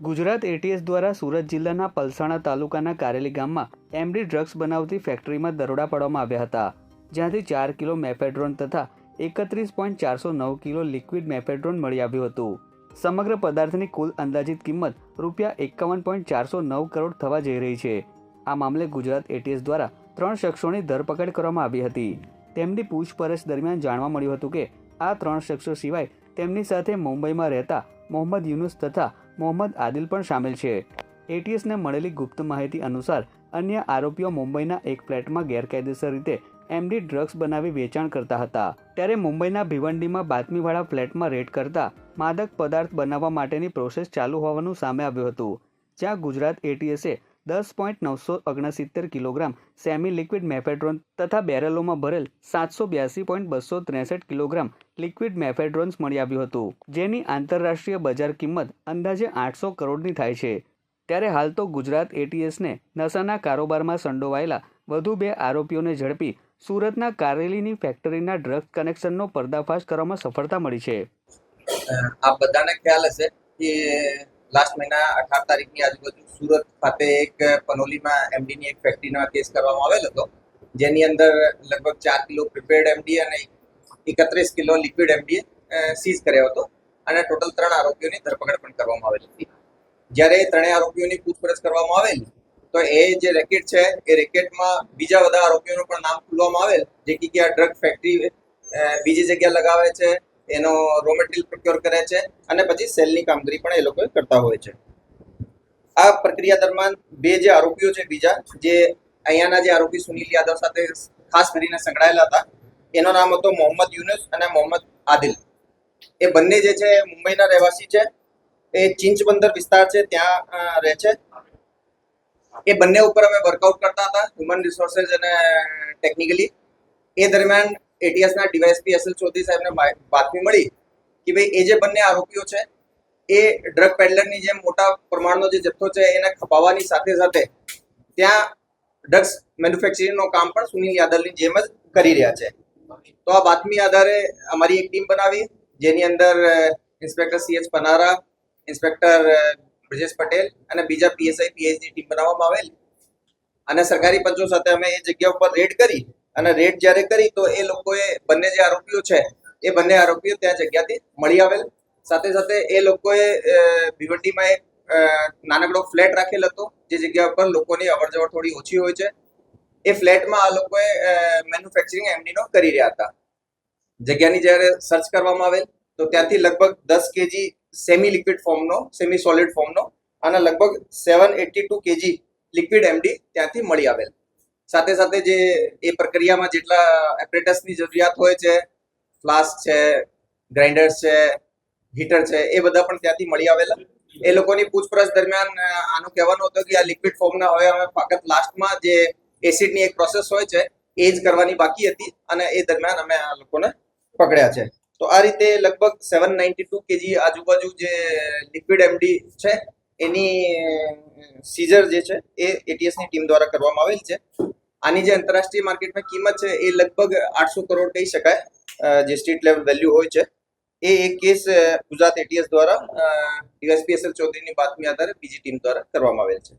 Gujarat ATS દ્વારા સુરત જિલ્લાના પલસાણા તાલુકાના કારેલી ગામમાં એમડી ડ્રગ્સ બનાવતી ફેક્ટરીમાં દરોડા પાડવામાં આવ્યા હતા, જ્યાંથી ચાર કિલો મેફેડ્રોન તથા એકત્રીસ પોઈન્ટ ચારસો નવ કિલો લિક્વિડ મેફેડ્રોન મળી આવ્યું હતું. સમગ્ર પદાર્થની કુલ અંદાજિત કિંમત રૂપિયા એકાવન પોઈન્ટ ચારસો નવ કરોડ થવા જઈ રહી છે. આ મામલે ગુજરાત એટીએસ દ્વારા ત્રણ શખ્સોની ધરપકડ કરવામાં આવી હતી. તેમની પૂછપરછ દરમિયાન જાણવા મળ્યું હતું કે આ ત્રણ શખ્સો સિવાય તેમની સાથે મુંબઈમાં રહેતા મોહમ્મદ યુનુસ તથા મોહમ્મદ આદિલ પણ સામેલ છે. એટીએસને મળેલી ગુપ્ત માહિતી અનુસાર, અન્ય આરોપીઓ મુંબઈના એક ફ્લેટમાં ગેરકાયદેસર રીતે એમડી ડ્રગ્સ બનાવી વેચાણ કરતા હતા. ત્યારે મુંબઈના ભિવંડીમાં બાતમીવાળા ફ્લેટમાં રેડ કરતા માદક પદાર્થ બનાવવા માટેની પ્રોસેસ ચાલુ હોવાનું સામે આવ્યું હતું. જ્યાં ગુજરાત એટીએસે દસ પોઈન્ટ નવસો ઓગણસિત્તેર કિલોગ્રામ સેમી લિક્વિડ મેફેડ્રોન તથા બેરલોમાં ભરેલ સાતસો બ્યાસી પોઈન્ટ બસો ત્રેસઠ કિલોગ્રામ લિક્વિડ મેફેડ્રોન્સ મળી આવ્યું હતું, જેની આંતરરાષ્ટ્રીય બજાર કિંમત અંદાજે આઠસો કરોડની થાય છે. ત્યારે હાલ તો ગુજરાત એટીએસને નશાના કારોબારમાં સંડોવાયેલા વધુ બે આરોપીઓને ઝડપી સુરતના કારેલીની ફેક્ટરીના ડ્રગ્સ કનેક્શનનો પર્દાફાશ કરવામાં સફળતા મળી છે. આ બધાને ખ્યાલ હશે કે લાસ્ટ મહિના અઢાર તારીખની આજુબાજુ સુરત ખાતે એક પનોલીમાં એમડીની એક ફેક્ટરીનો કેસ કરવામાં આવેલ હતો. જેની અંદર લગભગ ચાર કિલો પ્રિપેર્ડ એમડી અને એકત્રીસ કિલો લિક્વિડ એમડી સીઝ કર્યો હતો. અને ટોટલ ત્રણ આરોપીઓની ધરપકડ પણ કરવામાં આવેલી હતી. જ્યારે ત્રણેય આરોપીઓની પૂછપરછ કરવામાં આવેલી, તો એ જે રેકેટ છે, એ રેકેટમાં બીજા બધા આરોપીઓનું પણ નામ ખુલવામાં આવેલ. જે કે આ ડ્રગ ફેક્ટરી બીજી જગ્યા લગાવે છે એનો રો મટીરિયલ પ્રોક્યોર કરે છે અને પછી સેલની કામગીરી પણ એ લોકો કરતા હોય છે. આ પ્રક્રિયા દરમિયાન બે જે આરોપીઓ છે બીજા, જે અહીંયાના જે આરોપી સુનિલ યાદવ સાથે ખાસ કરીને સંકળાયેલા હતા, એનો નામ હતો મોહમ્મદ યુનુસ અને મોહમ્મદ આદિલ. એ બંને જે છે મુંબઈના રહેવાસી છે, એ ચિંચબંદર વિસ્તાર છે, ત્યાં રહે છે. એ બંને ઉપર અમે વર્કઆઉટ કરતા હતા હ્યુમન રિસોર્સિસ અને ટેકનિકલી એ દરમિયાન એટીએસના ડીવાયએસપી એસએલ ચૌધરી સાહેબને બાતમી મળી કે ભાઈ એ જે બંને આરોપીઓ છે, એ ડ્રગ પેડલરની જેમ મોટા પ્રમાણનો જે જથ્થો છે એને ખપાવવાની સાથે સાથે ત્યાં ડ્રગ્સ મેન્યુફેક્ચરિંગનો કામ પણ સુનિલ યાદવની જેમ જ કરી રહ્યા છે. તો આ બાતમી આધારે અમારી એક ટીમ બનાવી, જેની અંદર inspector CH Panara, inspector Brajesh Patel અને બીજા પીએસઆઈ પીએચડી ટીમ બનાવવામાં આવેલ. અને સરકારી પંચો સાથે અમે એ જગ્યા ઉપર રેડ કરી અને રેડ જ્યારે કરી તો એ લોકોએ બંને જે આરોપીઓ છે, એ બંને આરોપીઓ ત્યાં જગ્યાથી મળી આવેલ. સાથે સાથે એ લોકોએ ભિવંડીમાં એક નાનકડો ફ્લેટ રાખેલ હતો, જે જગ્યા ઉપર લોકોની અવર જવર થોડી ઓછી હોય છે. એ ફ્લેટમાં આ લોકોએ મેન્યુફેક્ચરિંગ એમડીનો કરી રહ્યા હતા. જગ્યાની જ્યારે સર્ચ કરવામાં આવેલ, તો ત્યાંથી લગભગ દસ કેજી સેમી લિક્વિડ ફોર્મનો સેમી સોલિડ ફોર્મનો અને લગભગ seven eighty two KG liquid MD ત્યાંથી મળી આવેલ. સાથે સાથે જે એ પ્રક્રિયામાં જેટલા એપરેટસની જરૂરિયાત હોય છે, ફ્લાસ્ક છે, ગ્રાઇન્ડર્સ છે, હીટર છે, એ બધા પણ ત્યાંથી મળી આવેલા. એ લોકોની પૂછપરછ દરમિયાન આનું કહેવાનું હતું કે આ લિક્વિડ ફોર્મના હવે અમે ફક્ત લાસ્ટમાં જે એસિડની એક પ્રોસેસ હોય છે, એ જ કરવાની બાકી હતી અને એ દરમિયાન અમે આ લોકોને પકડ્યા છે. તો આ રીતે લગભગ સેવન નાઇન્ટી ટુ કેજી આજુબાજુ જે લિક્વિડ એમડી છે એની સીઝર જે છે એ એટીએસની ટીમ દ્વારા કરવામાં આવેલ છે. આની જે આંતરરાષ્ટ્રીય માર્કેટમાં કિંમત છે એ લગભગ આઠસો કરોડ કહી શકાય. જે સ્ટ્રીટ લેવલ વેલ્યુ હોય છે. એ એક કેસ ગુજરાત એટીએસ દ્વારા ડીએસપીએસએલ ચૌધરીની બાતમી આધારે બીજી ટીમ દ્વારા કરવામાં આવેલ છે.